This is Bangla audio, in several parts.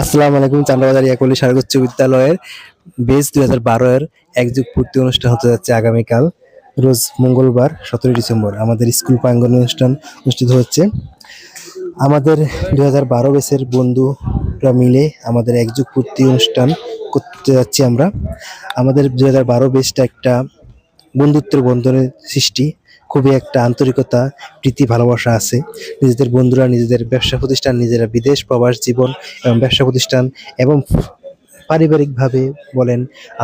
আসসালামু আলাইকুম, চান্দাবাজার ইয়াকুলি সারগ উচ্চ বিদ্যালয়ের বেস দুই হাজার বারোয়ের একযুগ পূর্তি অনুষ্ঠান হতে যাচ্ছে আগামীকাল, রোজ মঙ্গলবার, সতেরোই ডিসেম্বর। আমাদের স্কুল প্রাঙ্গন অনুষ্ঠান অনুষ্ঠিত হচ্ছে। আমাদের দুই হাজার বারো বেসের বন্ধুরা মিলে আমাদের একযুগ পূর্তি অনুষ্ঠান করতে যাচ্ছি আমরা। আমাদের দুই হাজার বারো বেসটা একটা বন্ধুত্বের বন্ধনের সৃষ্টি। খুবই একটা আন্তরিকতা, প্রীতি, ভালোবাসা আছে। নিজেদের বন্ধুরা, নিজেদের ব্যবসা প্রতিষ্ঠান, নিজেরা বিদেশ, প্রবাস, জীবন এবং ব্যবসা প্রতিষ্ঠান এবং পারিবারিকভাবে বলেন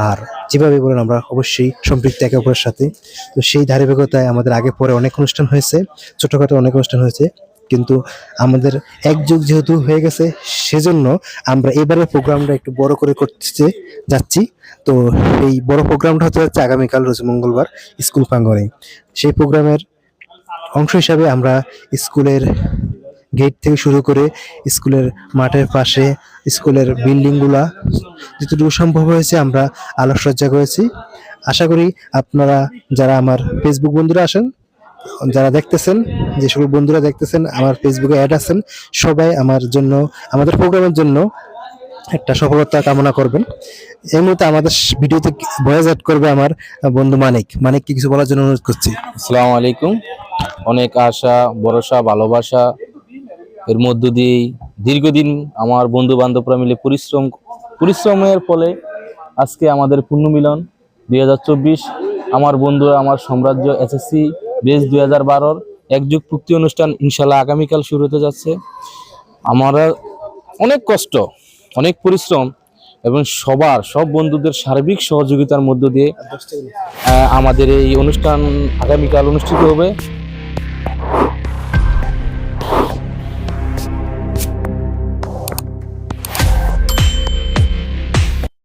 আর যেভাবে বলেন আমরা অবশ্যই সম্পৃক্ত একে অপরের সাথে। তো সেই ধারাবাহিকতায় আমাদের আগে পরে অনেক অনুষ্ঠান হয়েছে, ছোটোখাটো অনেক অনুষ্ঠান হয়েছে। কিন্তু আমাদের এক যুগ যেহেতু হয়ে গেছে, সেজন্য আমরা এবারে প্রোগ্রামটা একটু বড় করে করতে যাচ্ছি। তো এই বড় প্রোগ্রামটা হতে যাচ্ছে আগামীকাল, রোজ মঙ্গলবার, স্কুল প্রাঙ্গণে। সেই প্রোগ্রামের অংশ হিসাবে আমরা স্কুলের গেট থেকে শুরু করে স্কুলের মাঠের পাশে, স্কুলের বিল্ডিংগুলা যতটুকু সম্ভব হয়েছে আমরা আলোকসজ্জা করেছি। আশা করি আপনারা যারা আমার ফেসবুক বন্ধুরা আসেন যারা দেখতেছেন, যে সকল বন্ধুরা দেখতেছেন, আমার ফেসবুকে অ্যাড আছেন, সবাই আমার জন্য, আমাদের প্রোগ্রামের জন্য একটা সফলতা কামনা করবেন। এই মুহূর্তে আমাদের ভিডিওতে ভয়েস অ্যাড করবে আমার বন্ধু মানিক। মানিককে কিছু বলার জন্য অনুরোধ করছি। আসসালামু আলাইকুম। অনেক আশা, ভরসা, ভালোবাসা। এর মধ্য দিয়েই দীর্ঘদিন আমার বন্ধু বান্ধবরা মিলে পরিশ্রম, পরিশ্রমের ফলে আজকে আমাদের পুণ্যমিলন দুই হাজার চব্বিশ, আমার বন্ধুরা আমার সাম্রাজ্য এসএসসি বেস দুই হাজার বারোর একযুগ চুক্তি অনুষ্ঠান ইনশাল্লাহ আগামীকাল শুরু হতে যাচ্ছে। আমরা অনেক কষ্ট, অনেক পরিশ্রম এবং সবার, সব বন্ধুদের সার্বিক সহযোগিতার মধ্য দিয়ে আমাদের এই অনুষ্ঠান আগামীকাল অনুষ্ঠিত হবে।